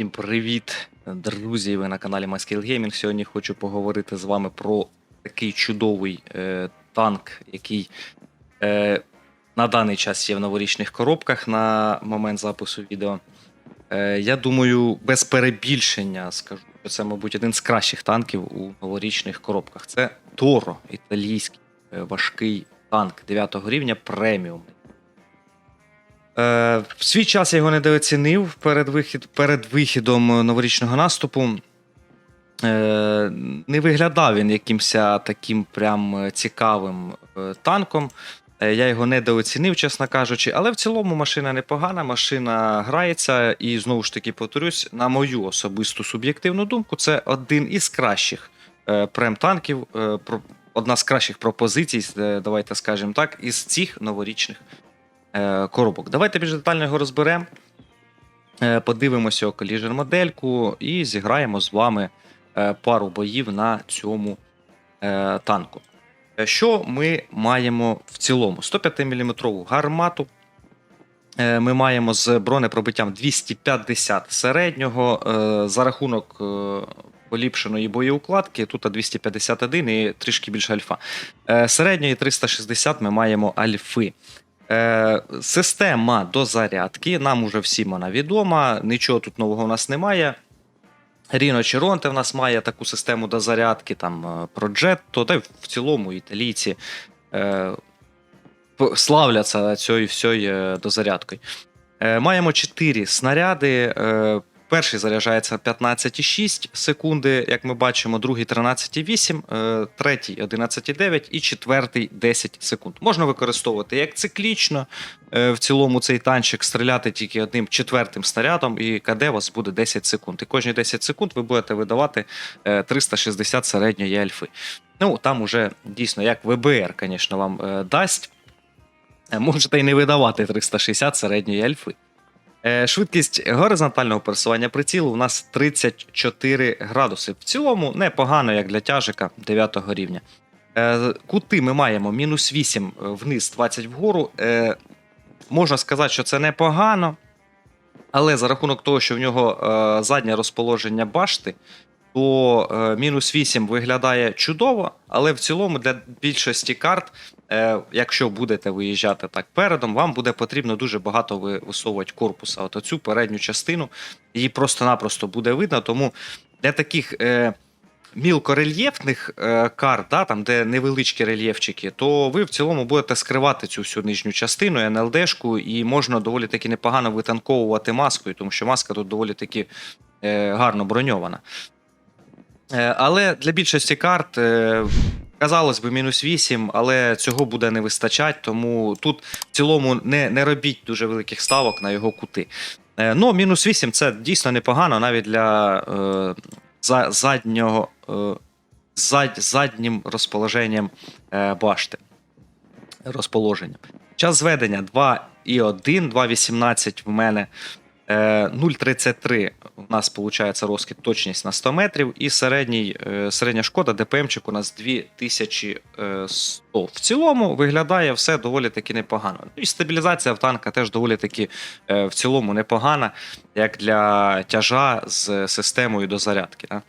Всім привіт, друзі! Ви на каналі MyScale Gaming. Сьогодні хочу поговорити з вами про такий чудовий е, танк, який е, на даний час є в новорічних коробках на момент запису відео. Е, я думаю, без перебільшення скажу, що це, мабуть, один з кращих танків у новорічних коробках. Це Торо, італійський е, важкий танк 9 рівня преміум. Е, в свій час я його недооцінив перед, вихід, перед вихідом новорічного наступу. Е, не виглядав він якимось таким прям цікавим е, танком. Я його недооцінив, чесно кажучи, але в цілому машина непогана, машина грається, і знову ж таки повторюсь, на мою особисту суб'єктивну думку, це один із кращих прем-танків, одна з кращих пропозицій, давайте скажемо так, із цих новорічних коробок. Давайте більш детально його розберемо. Е, Подивимося коліжер модельку і зіграємо з вами е, пару боїв на цьому е, танку. Е, Що ми маємо в цілому? 105 мм гармату. Е, Ми маємо з бронепробиттям 250 середнього е, за рахунок е, поліпшеної боєукладки. Тут 251 і трішки більше альфа. Е, Середньої 360 ми маємо альфи. Е, Система дозарядки, нам уже всім вона відома, нічого тут нового у нас немає. Ріно Черонте в нас має таку систему дозарядки, там е, Progetto, та й в цілому італійці е, славляться цією всією дозарядкою. Е, маємо 4 снаряди. Е, перший заряджається 15,6 секунди, як ми бачимо, другий 13,8, е, третій 11,9 і четвертий 10 секунд. Можна використовувати як циклічно, е, в цілому цей танчик стріляти тільки одним четвертим снарядом, і КД у вас буде 10 секунд. І кожні 10 секунд ви будете видавати е, 360 середньої альфи. Ну, там уже дійсно, як ВБР, звісно, вам е, дасть. Е, Можете і не видавати 360 середньої альфи. Е, Швидкість горизонтального пересування прицілу у нас 34 градуси. В цілому непогано, як для тяжика 9 рівня. Е, Кути ми маємо мінус 8 вниз, 20 вгору. Е, Можна сказати, що це непогано, але за рахунок того, що в нього е, заднє розположення башти, то е, мінус 8 виглядає чудово, але в цілому для більшості карт, е, якщо будете виїжджати так передом, вам буде потрібно дуже багато висовувати корпуса. От оцю передню частину її просто-напросто буде видно. Тому для таких е, мілкорельєфних е, карт, да, там, де невеличкі рельєфчики, то ви в цілому будете скривати цю всю нижню частину, НЛДшку, і можна доволі таки непогано витанковувати маскою, тому що маска тут доволі таки е, гарно броньована. Е, Але для більшості карт, е, казалось би, мінус 8, але цього буде не вистачати, тому тут в цілому не, не робіть дуже великих ставок на його кути. Е, Ну, мінус 8 це дійсно непогано навіть для е, за, заднього, е, зад, заднім розположенням е, башти. Розположенням. Час зведення 2,1, 2,18 в мене. Е, 0,33 у нас виходить розкид точність на 100 метрів, і середній, е, середня шкода ДПМчик у нас 2100. В цілому виглядає все доволі таки непогано. Ну І стабілізація в танка теж доволі таки е, в цілому непогана, як для тяжа з системою дозарядки. Да?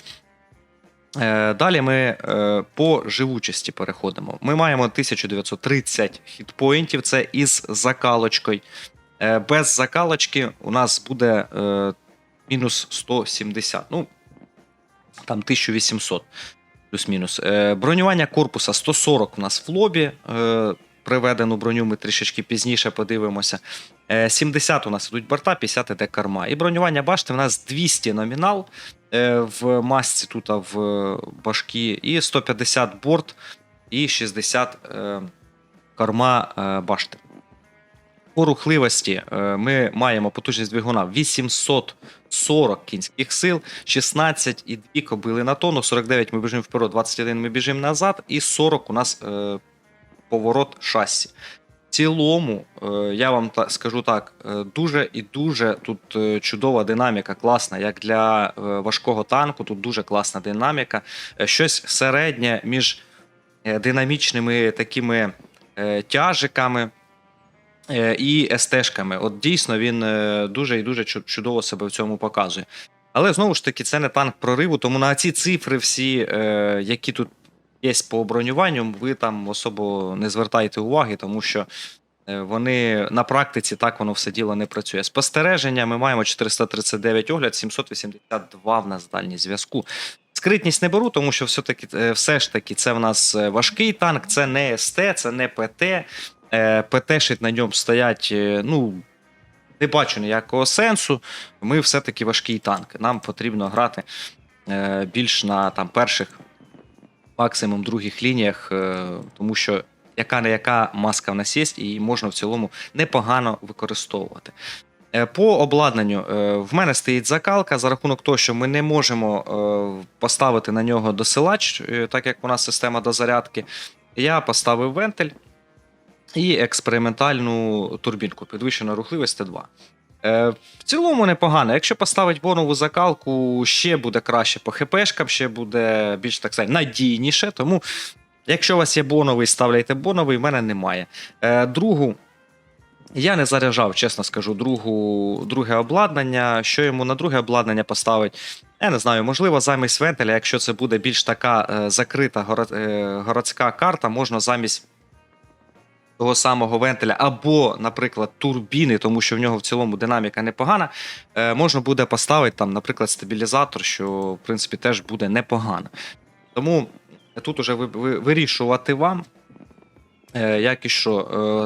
Е, Далі ми е, по живучості переходимо. Ми маємо 1930 хітпоінтів, це із закалочкою. Е, Без закалочки у нас буде е, мінус 170. Ну, там 1800 плюс-мінус. Е, Бронювання корпуса 140 у нас в лобі. Приведену броню ми трішечки пізніше подивимося. Е, 70 у нас ідуть борта, 50 іде корма. І бронювання башти у нас 200 номінал в масці тут в башкі, і 150 борт, і 60 е, корма е, башти. По рухливості е, ми маємо потужність двигуна 840 кінських сил, 16 і 2 кобили на тонну, 49 ми біжимо вперед, 21 ми біжимо назад, і 40 у нас е, поворот шасі. В цілому, е, я вам та, скажу так, е, дуже і дуже тут е, чудова динаміка, класна, як для е, важкого танку, тут дуже класна динаміка. Щось середнє між динамічними такими е, тяжиками і СТ-шками. От дійсно він е, дуже і дуже чудово себе в цьому показує. Але знову ж таки, це не танк прориву, тому на ці цифри, всі, е, які тут є по бронюванню, ви там особо не звертайте уваги, тому що е, вони на практиці так воно все діло не працює. Спостереження ми маємо 439 огляд, 782 в нас дальні зв'язку. Скритність не беру, тому що все-таки, е, все ж таки це в нас е, важкий танк, це не СТ, це не ПТ. Е, ПТ-шить на ньому стоять, е, ну, не бачу ніякого сенсу. Ми все-таки важкий танк. Нам потрібно грати е, більш на там, перших, максимум других лініях, тому що яка не яка маска в нас є, і можна в цілому непогано використовувати. По обладнанню в мене стоїть закалка за рахунок того, що ми не можемо поставити на нього досилач, так як у нас система дозарядки. Я поставив вентиль і експериментальну турбінку, підвищена рухливість Т2. Е, В цілому непогано. Якщо поставить бонову закалку, ще буде краще по ХПшкам, ще буде більш так сказати, надійніше. Тому, якщо у вас є боновий, ставляйте боновий, в мене немає. Е, Другу. Я не заряджав, чесно скажу, другу, друге обладнання. Що йому на друге обладнання поставить? Я не знаю, можливо, замість вентиля, якщо це буде більш така е, закрита горо- е, городська карта, можна замість того самого вентиля, або, наприклад, турбіни, тому що в нього в цілому динаміка непогана. Е, можна буде поставити там, наприклад, стабілізатор, що в принципі теж буде непогано. Тому тут уже ви, ви, вирішувати вам. Е, Як і що,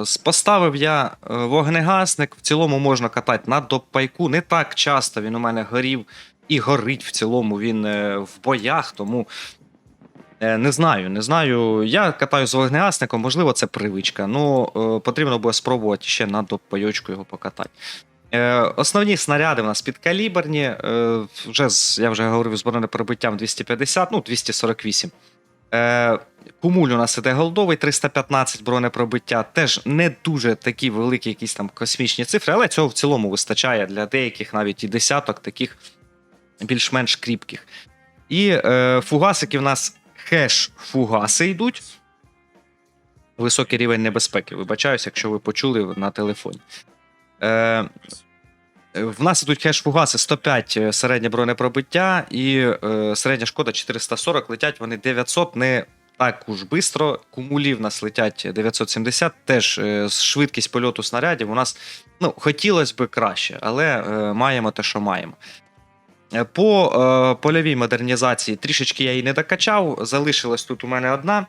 Е, поставив я е, вогнегасник. В цілому можна катати на допайку. Не так часто він у мене горів і горить в цілому він е, в боях, тому Е, Не знаю, не знаю. Я катаю з вогнегасником, можливо, це привичка. Ну, е, потрібно буде спробувати ще на допайочку його покатати. Е, основні снаряди в нас підкаліберні. Е, вже я вже говорив з бронепробиттям 250, ну, 248. Е, Кумуль у нас іде голдовий 315 бронепробиття. Теж не дуже такі великі, якісь там космічні цифри, але цього в цілому вистачає для деяких навіть і десяток таких більш-менш кріпких. І е, фугасики в нас хеш фугаси йдуть. Високий рівень небезпеки. Вибачаюсь, якщо ви почули на телефоні. Е, в нас ідуть хеш-фугаси 105 середнє бронепробиття і е, середня шкода 440. Летять вони 900, не так уж швидко. Кумулі в нас летять 970. Теж е, швидкість польоту снарядів у нас ну, хотілося б краще, але е, маємо те, що маємо. По е, польовій модернізації трішечки я її не докачав. Залишилась тут у мене одна.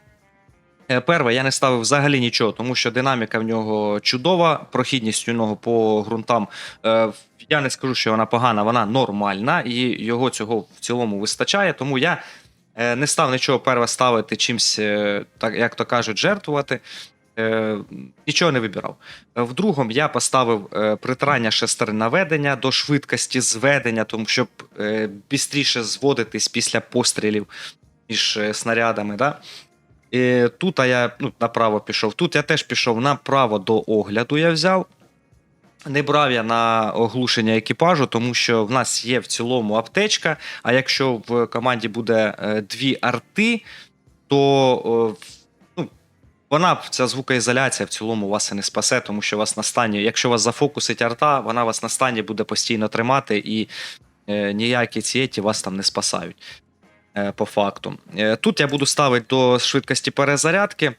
Е, Перше, я не ставив взагалі нічого, тому що динаміка в нього чудова, прохідність у нього по ґрунтам. е, Я не скажу, що вона погана, вона нормальна, і його цього в цілому вистачає. Тому я е, не став нічого перше ставити чимсь, е, так як то кажуть, жертвувати. Е, Нічого не вибирав. Е, В другому я поставив е, притирання шестерн наведення до швидкості зведення, тому щоб е, бістріше зводитись після пострілів між е, снарядами. Да? І тут я ну, направо пішов. Тут я теж пішов направо до огляду. Я взяв. Не брав я на оглушення екіпажу, тому що в нас є в цілому аптечка. А якщо в команді буде е, дві арти, то ну, вона, ця звукоізоляція в цілому вас і не спасе, тому що вас на стані, якщо вас зафокусить арта, вона вас на стані буде постійно тримати, і е, ніякі цієті вас там не спасають. Е, по факту. Е, Тут я буду ставити до швидкості перезарядки.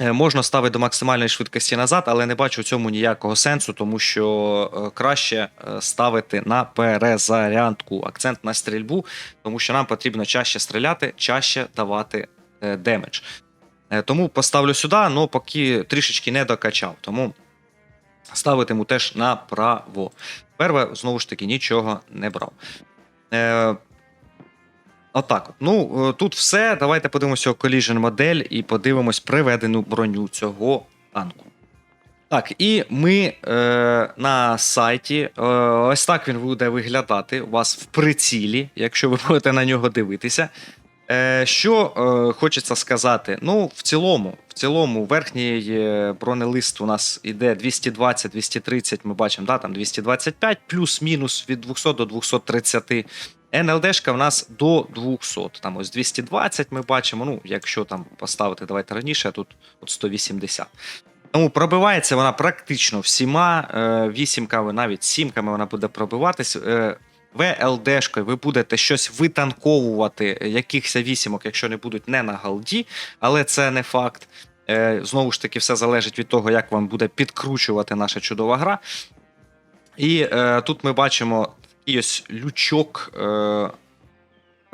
Е, Можна ставити до максимальної швидкості назад, але не бачу в цьому ніякого сенсу, тому що е, краще е, ставити на перезарядку акцент на стрільбу, тому що нам потрібно чаще стріляти, чаще давати демедж. Е, Тому поставлю сюди, але поки трішечки не докачав. Тому ставитиму теж направо. Перше, знову ж таки, нічого не брав. Е, Отак. от. Ну, е, тут все. Давайте подивимося Collision модель і подивимось приведену броню цього танку. Так, і ми е, на сайті. Е, ось так він буде виглядати у вас в прицілі, якщо ви будете на нього дивитися. Е, що е, хочеться сказати? Ну, в цілому, в цілому, верхній е, бронелист у нас іде 220-230, ми бачимо, да, там 225, плюс-мінус від 200 до 230. НЛДшка в нас до 200. Там ось 220 ми бачимо. Ну, якщо там поставити, давайте раніше, а тут от 180. Тому пробивається вона практично всіма. Вісімками, навіть сімками вона буде пробиватись. ВЛДшкою ви будете щось витанковувати, е, якихось вісімок, якщо не будуть не на галді, але це не факт. Е, Знову ж таки, все залежить від того, як вам буде підкручувати наша чудова гра. І е, тут ми бачимо такий ось лючок е,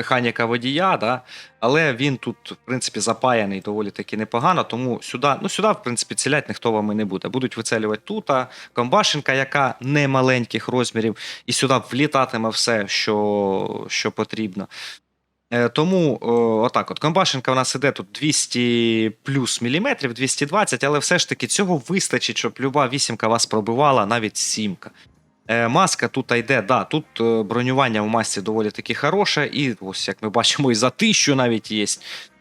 механіка водія, да? але він тут, в принципі, запаяний доволі таки непогано, тому сюди, ну, сюди, в принципі, цілять ніхто вам і не буде. Будуть вицелювати тут, комбашенка, яка не маленьких розмірів, і сюди влітатиме все, що, що потрібно. Е, Тому отак, от комбашенка у нас іде тут 200 плюс міліметрів, 220, але все ж таки цього вистачить, щоб люба вісімка вас пробивала, навіть сімка. Е, Маска тут йде, да, тут е, бронювання в масці доволі таки хороше, і ось як ми бачимо, і за тисячу навіть є.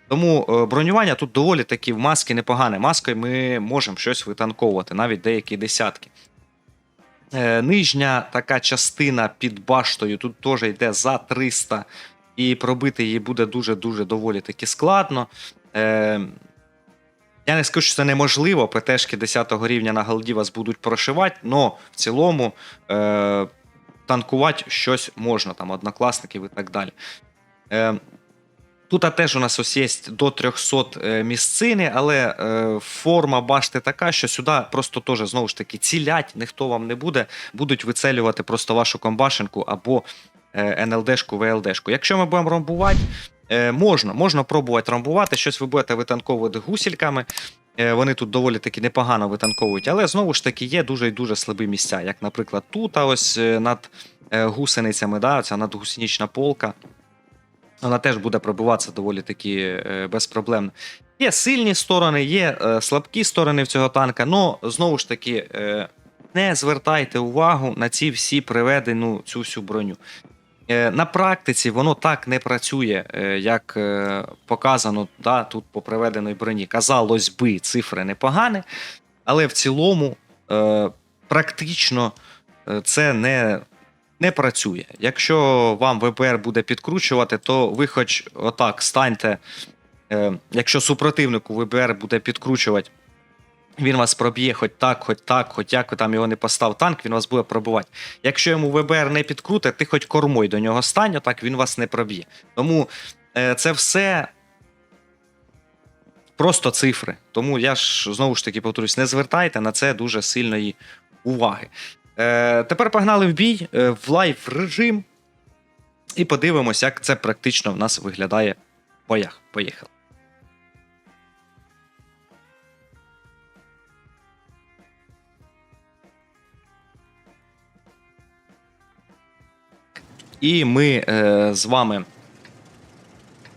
Тому е, бронювання тут доволі таки в маски непогане. Маскою ми можемо щось витанковувати, навіть деякі десятки. Нижня така частина під баштою тут теж йде за 300, і пробити її буде дуже-дуже доволі таки складно. Я не скажу, що це неможливо. ПТшки 10 рівня на голді вас будуть прошивати, але в цілому е, танкувати щось можна, там, однокласників і так далі. Е, Тут теж у нас ось є до 300 е, місцини, але е, форма башти така, що сюди просто теж знову ж таки цілять, ніхто вам не буде, будуть вицелювати просто вашу комбашенку або е, НЛДшку, ВЛДшку. Якщо ми будемо ромбувати, е, можна, можна пробувати ромбувати, щось ви будете витанковувати гусільками. Е, Вони тут доволі таки непогано витанковують, але знову ж таки є дуже і дуже слабі місця, як, наприклад, тут, а ось е, над е, гусеницями, да, ця надгусенічна полка. Вона теж буде пробиватися доволі таки е, безпроблемно. Є сильні сторони, є слабкі сторони в цього танка, але знову ж таки не звертайте увагу на ці всі приведену цю всю броню. Е, На практиці воно так не працює, е, як е, показано да, тут по приведеної броні. Казалось би, цифри непогані, але в цілому практично це не, не працює. Якщо вам ВПР буде підкручувати, то ви хоч отак станьте. Якщо супротивнику ВБР буде підкручувати, він вас проб'є хоч так, хоч так, хоч як там його не постав танк, він вас буде пробувати. Якщо йому ВБР не підкрутить, ти хоч кормой до нього стань, отак він вас не проб'є. Тому е, це все просто цифри. Тому я ж знову ж таки повторюсь, не звертайте на це дуже сильної уваги. Е, тепер погнали в бій е, в лайв режим і подивимось, як це практично в нас виглядає в боях. Поїхали. І ми е, з вами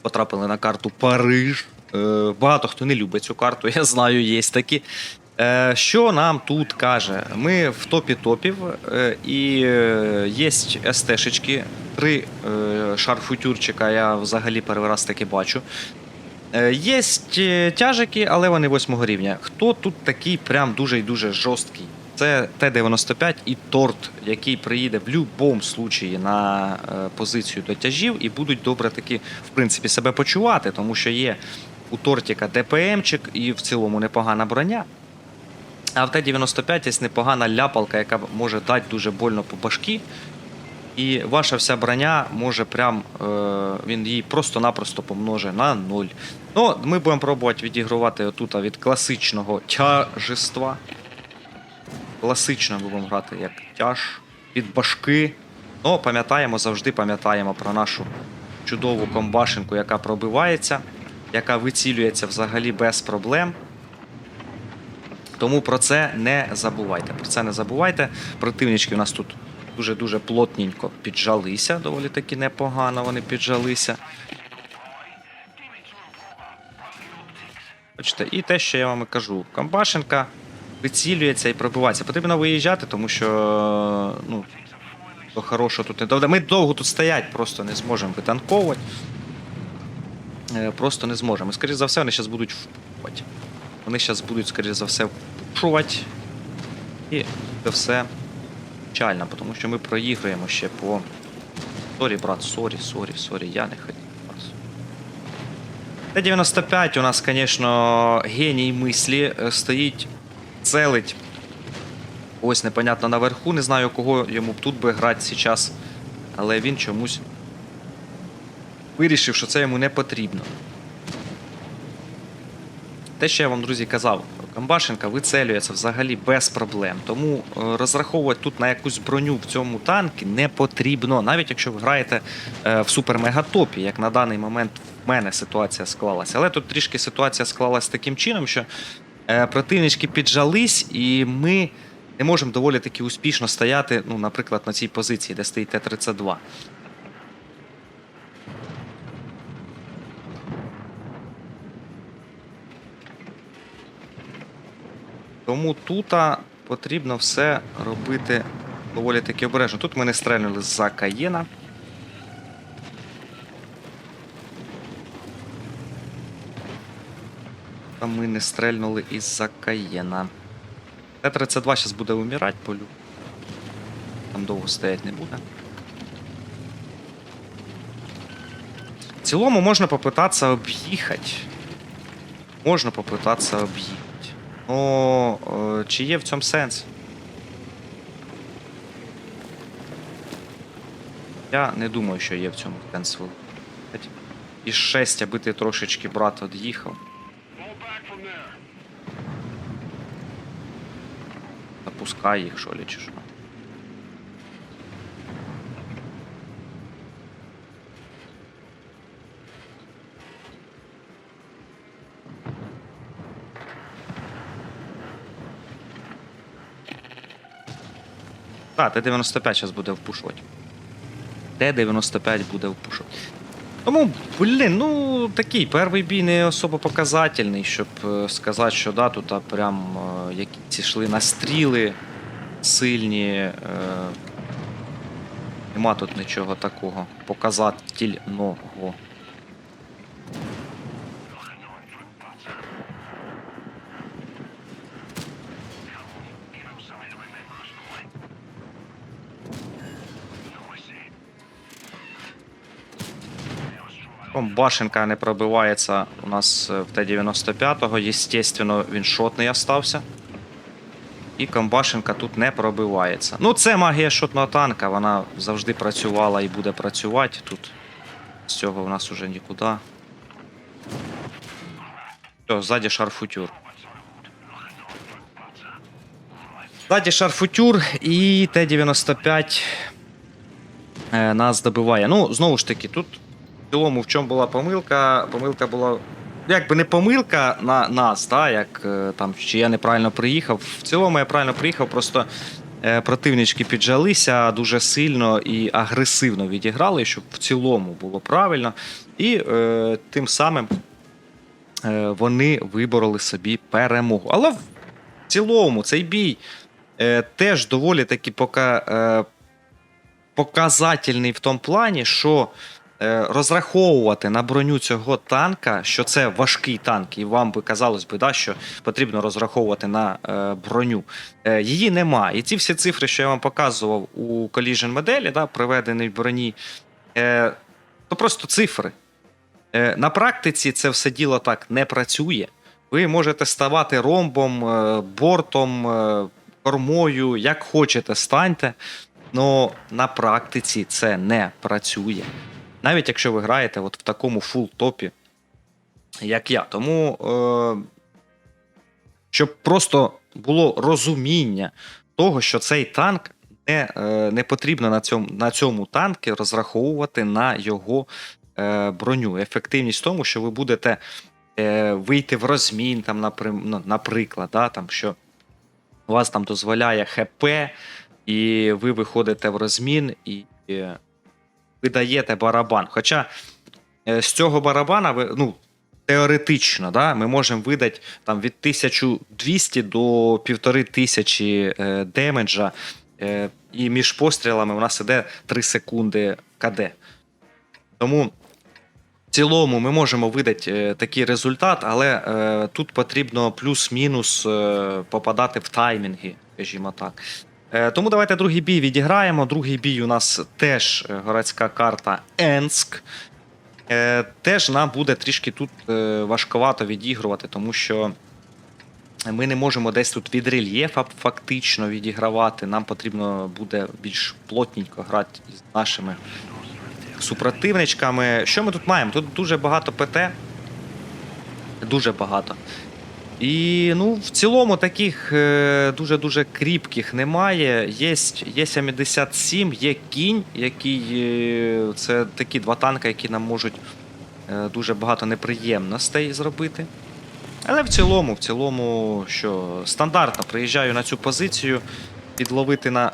потрапили на карту Париж. Е, багато хто не любить цю карту, я знаю, є такі. Е, що нам тут каже? Ми в топі топів, і є СТ-шечки, три шарфутюрчика, я взагалі перший раз таки бачу. Є тяжики, але вони восьмого рівня. Хто тут такий прям дуже і дуже жорсткий? Це Т-95 і торт, який приїде в будь-якому случаї на е, позицію до тяжів і будуть добре таки, в принципі, себе почувати, тому що є у тортіка ДПМчик і в цілому непогана броня. А в Т-95 є непогана ляпалка, яка може дати дуже больно по башки. І ваша вся броня може прям, е, він її просто-напросто помножить на 0. Ну, ми будемо пробувати відігрувати тут від класичного тяжества. Класично будемо грати як тяж від башки. Ну, пам'ятаємо, завжди пам'ятаємо про нашу чудову комбашенку, яка пробивається, яка вицілюється взагалі без проблем. Тому про це не забувайте. Про це не забувайте. Противнички у нас тут дуже-дуже плотненько піджалися, доволі таки непогано вони піджалися. Бачите, і те, що я вам і кажу, Камбашенка вицілюється і пробивається. Потрібно виїжджати, тому що ну, до хорошого тут не доведе. Ми довго тут стоять, просто не зможемо витанковувати. Е, Просто не зможемо. І, скоріше за все, вони зараз будуть впувати. Вони зараз будуть, скоріше за все, впушувати. І це все печально, тому що ми проіграємо ще по. Сорі, брат, сорі, сорі, сорі, я не хотів. Т-95 у нас, звісно, геній мислі е, стоїть, целить. Ось непонятно наверху, не знаю, кого йому б тут би грати зараз. але він чомусь вирішив, що це йому не потрібно. Те, що я вам, друзі, казав, Камбашенка вицелюється взагалі без проблем. Тому е, розраховувати тут на якусь броню в цьому танкі не потрібно, навіть якщо ви граєте е, в супер-мегатопі, як на даний момент в мене ситуація склалася. Але тут трішки ситуація склалась таким чином, що противнички піджались, і ми не можемо доволі таки успішно стояти, ну, наприклад, на цій позиції, де стоїть Т-32. Тому тут потрібно все робити доволі таки обережно. Тут ми не стрельнули з-за Каєна. Там ми не стрельнули із-за Каєна. Т-32 зараз буде вимирати полю. Там довго стоять не буде. В цілому можна попитатися об'їхати. Можна попитатися об'їхати. Ну, е, чи є в цьому сенс? Я не думаю, що є в цьому сенс. І 6, аби ти трошечки брат від'їхав. Запускай їх, що ли, чи що. Так, Т-95 зараз буде впушувати. Т-95 буде впушувати. Тому, блін, ну такий перший бій не особо показательний, щоб е, сказати, що да, тут а, прям якісь йшли настріли сильні. Е, нема тут нічого такого показательного. Башенка не пробивається у нас е, в Т-95, естественно, він шотний остався. І Комбашенка тут не пробивається. Ну, це магія шотного танка, вона завжди працювала і буде працювати тут. З цього в нас уже нікуди. Все, ззаді шарфутюр. Ззаді шарфутюр і Т-95 е, нас добиває. Ну, знову ж таки, тут в цілому в чому була помилка? Помилка була. Якби не помилка на нас, та, як е, там, чи я неправильно приїхав. В цілому я правильно приїхав, просто е, противнички піджалися дуже сильно і агресивно відіграли, щоб в цілому було правильно. І е, тим самим е, вони вибороли собі перемогу. Але в цілому цей бій е, теж доволі таки пока, е, показательний в тому плані, що розраховувати на броню цього танка, що це важкий танк, і вам би казалось би, да, що потрібно розраховувати на е, броню. Е, її немає. І ці всі цифри, що я вам показував у Collision моделі, да, приведені в броні, е, то просто цифри. Е, на практиці це все діло так не працює. Ви можете ставати ромбом, е, бортом, е, кормою, як хочете, станьте. але на практиці це не працює. Навіть якщо ви граєте от в такому фул-топі, як я. Тому, е, щоб просто було розуміння того, що цей танк не, е, не потрібно на цьому, на цьому танку розраховувати на його е, броню. Ефективність в тому, що ви будете е, вийти в розмін, там, напри- наприклад, да, там, що вас там дозволяє ХП, і ви виходите в розмін і е, ви даєте барабан. Хоча е, з цього барабана ви, ну, теоретично, да, ми можемо видати там, від 1200 до 1500 е, демеджа, е, і між пострілами у нас іде 3 секунди КД. Тому в цілому ми можемо видати е, такий результат, але е, тут потрібно плюс-мінус е, попадати в таймінги, скажімо так. Е, тому давайте другий бій відіграємо. Другий бій у нас теж е, городська карта Енск. Е, теж нам буде трішки тут важковато відігрувати, тому що ми не можемо десь тут від рельєфа фактично відігравати. Нам потрібно буде більш плотненько грати з нашими супротивничками. Що ми тут маємо? Тут дуже багато ПТ. Дуже багато. І ну, в цілому таких е, дуже-дуже кріпких немає. Є, є 77, є кінь, який. е, Це такі два танка, які нам можуть е, дуже багато неприємностей зробити. Але в цілому, в цілому, що стандартно приїжджаю на цю позицію, підловити на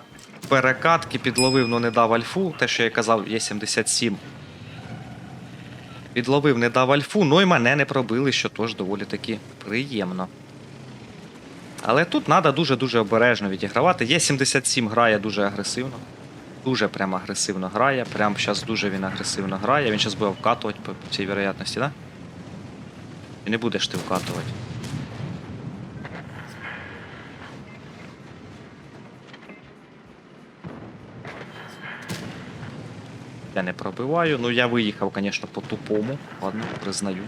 перекатки, підловив, но не дав альфу. Те, що я казав, є 77. Підловив, не дав альфу, ну і мене не пробили, що теж доволі таки приємно. Але тут треба дуже-дуже обережно відігравати. Є 77 грає дуже агресивно. Дуже прям агресивно грає. Прям зараз дуже він агресивно грає. Він зараз буде вкатувати по всій вероятності? Да? І не будеш ти вкатувати? Я не пробиваю. Ну я виїхав, звісно, по тупому. Ладно, признаю.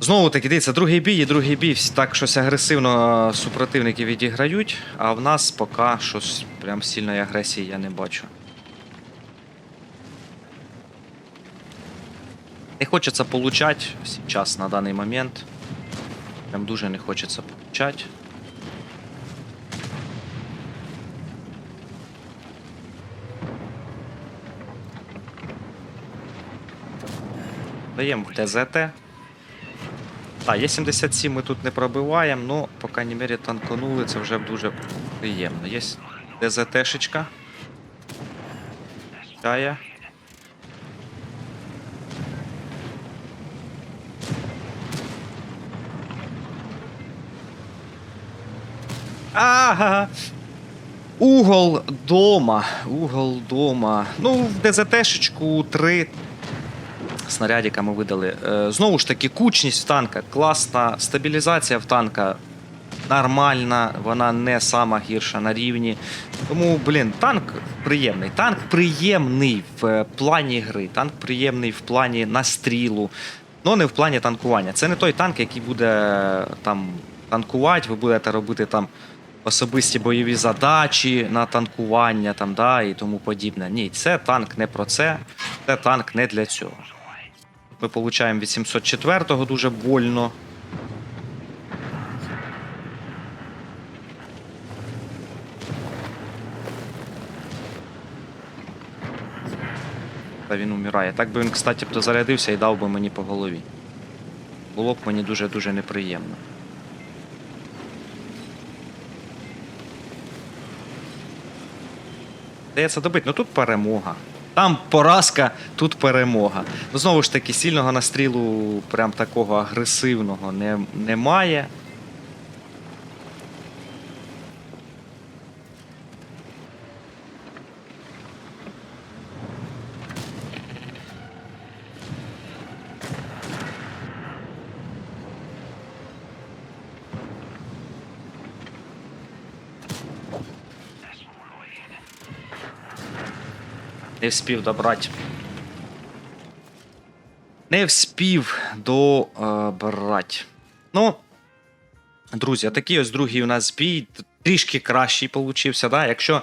Знову таки, дивіться, другий бій і другий бій. Так щось агресивно супротивники відіграють, а в нас поки щось прям сильної агресії я не бачу. Не хочеться получать сейчас, на даний момент. Прям дуже не хочеться получать. Даємо ТЗТ. Так, є 77 ми тут не пробиваємо, ну, по крайній мірі танконули, це вже дуже приємно. Є ДЗТшечка. Чая. Ага. Угол дома. Угол дома. Ну, в ДЗТшечку 3 снарядика ми видали. Е, Знову ж таки, кучність танка класна, стабілізація в танка нормальна, вона не сама гірша на рівні. Тому, блін, танк приємний. Танк приємний в е, плані гри, танк приємний в плані настрілу, але не в плані танкування. Це не той танк, який буде е, там танкувати, ви будете робити там. Особисті бойові задачі на танкування там, да, і тому подібне. Ні, це танк не про це, це танк не для цього. Ми получаємо 804-го дуже больно. Та він умирає. Так би він, кстати, б дозарядився і дав би мені по голові. Було б мені дуже-дуже неприємно. Дається добити, ну тут перемога. Там поразка, тут перемога. Ну, знову ж таки, сильного настрілу, прям такого агресивного не, немає. Не вспів добрати. Не вспів добрати. Ну, друзі, такий ось другий у нас бій. Трішки кращий получився. Да? Якщо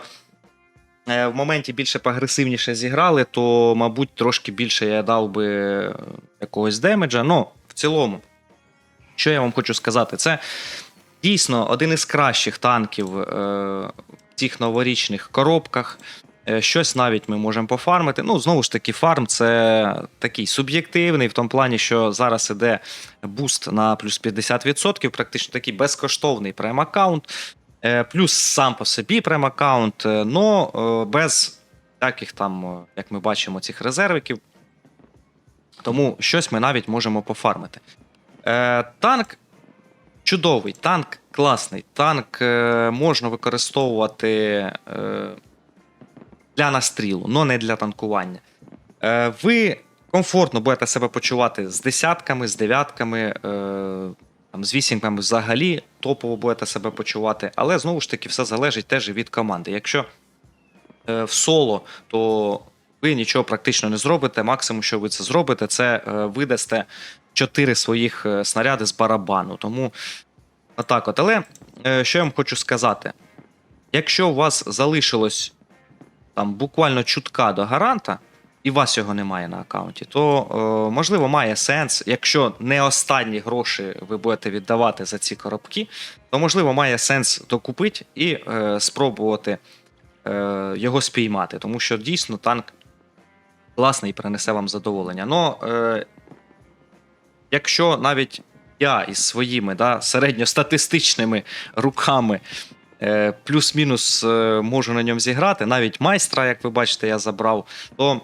е, в моменті більше погресивніше зіграли, то, мабуть, трошки більше я дав би е, якогось демеджа. Ну, в цілому, що я вам хочу сказати, це дійсно один із кращих танків е, в цих новорічних коробках. Е, Щось навіть ми можемо пофармити. Ну, знову ж таки, фарм це такий суб'єктивний, в тому плані, що зараз іде буст на плюс 50%, практично такий безкоштовний прем-аккаунт, е, плюс сам по собі прем-аккаунт, е, но без таких там, як ми бачимо, цих резервиків. Тому щось ми навіть можемо пофармити. Танк чудовий, танк класний, танк можна використовувати. Для настрілу, але не для танкування. Е, ви комфортно будете себе почувати з десятками, з дев'ятками, е, там, з вісімками взагалі топово будете себе почувати, але знову ж таки все залежить теж від команди. Якщо е, в соло, то ви нічого практично не зробите. Максимум, що ви це зробите, це е, видасте чотири своїх е, снаряди з барабану. Тому отак от. Але е, що я вам хочу сказати: якщо у вас залишилось там буквально чутка до гаранта, і у вас його немає на аккаунті, то е, можливо має сенс, якщо не останні гроші ви будете віддавати за ці коробки, то можливо має сенс докупити і е, спробувати е, його спіймати, тому що дійсно танк класний і принесе вам задоволення. Но якщо навіть я із своїми да, середньостатистичними руками плюс-мінус е, можу на ньому зіграти, навіть майстра, як ви бачите, я забрав, то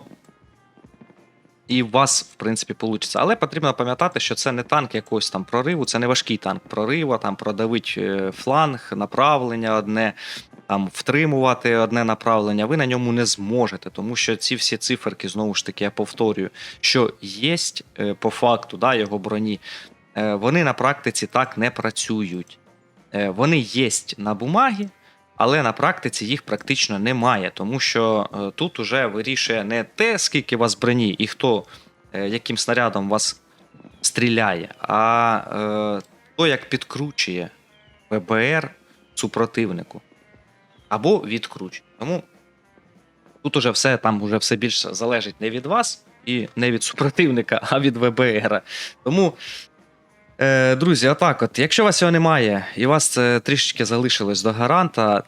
і у вас, в принципі, вийде. Але потрібно пам'ятати, що це не танк якогось там прориву, це не важкий танк прорива, там продавить е, фланг, направлення одне, там втримувати одне направлення. Ви на ньому не зможете, тому що ці всі циферки, знову ж таки, я повторюю, що є по факту да, його броні, е, вони на практиці так не працюють. Е, Вони є на бумагі, але на практиці їх практично немає, тому що е, тут уже вирішує не те, скільки у вас броні і хто е, яким снарядом вас стріляє, а то, як підкручує ВБР супротивнику або відкручує. Тому тут уже все там уже все більше залежить не від вас і не від супротивника, а від ВБР. Тому. Е, друзі, отак от, якщо у вас його немає, і вас це трішечки залишилось до гаранта,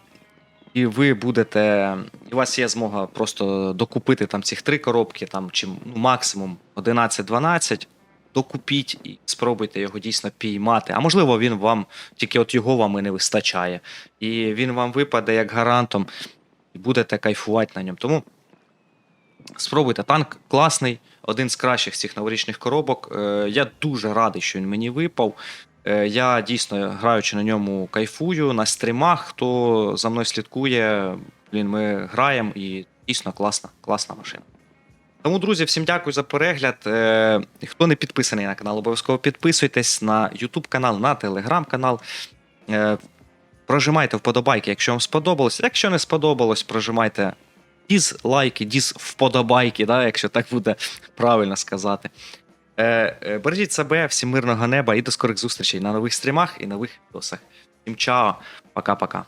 і ви будете. І у вас є змога просто докупити там цих три коробки, там, чи ну, максимум 11-12, докупіть і спробуйте його дійсно піймати. А можливо, він вам, тільки от його вам і не вистачає. І він вам випаде як гарантом, і будете кайфувати на ньому. Тому спробуйте. Танк класний, один з кращих цих новорічних коробок. Е, Я дуже радий, що він мені випав. Е, Я дійсно граючи на ньому кайфую на стрімах. Хто за мною слідкує, блін, ми граємо і дійсно класна, класна машина. Тому, друзі, всім дякую за перегляд. Е, Хто не підписаний на канал, обов'язково підписуйтесь на YouTube канал, на Telegram канал. Прожимайте вподобайки, якщо вам сподобалось. Якщо не сподобалось, прожимайте дізлайки, діз вподобайки, да, якщо так буде правильно сказати. Е, е, Бережіть себе, всім мирного неба і до скорих зустрічей на нових стрімах і нових відосах. Всім чао, пока-пока.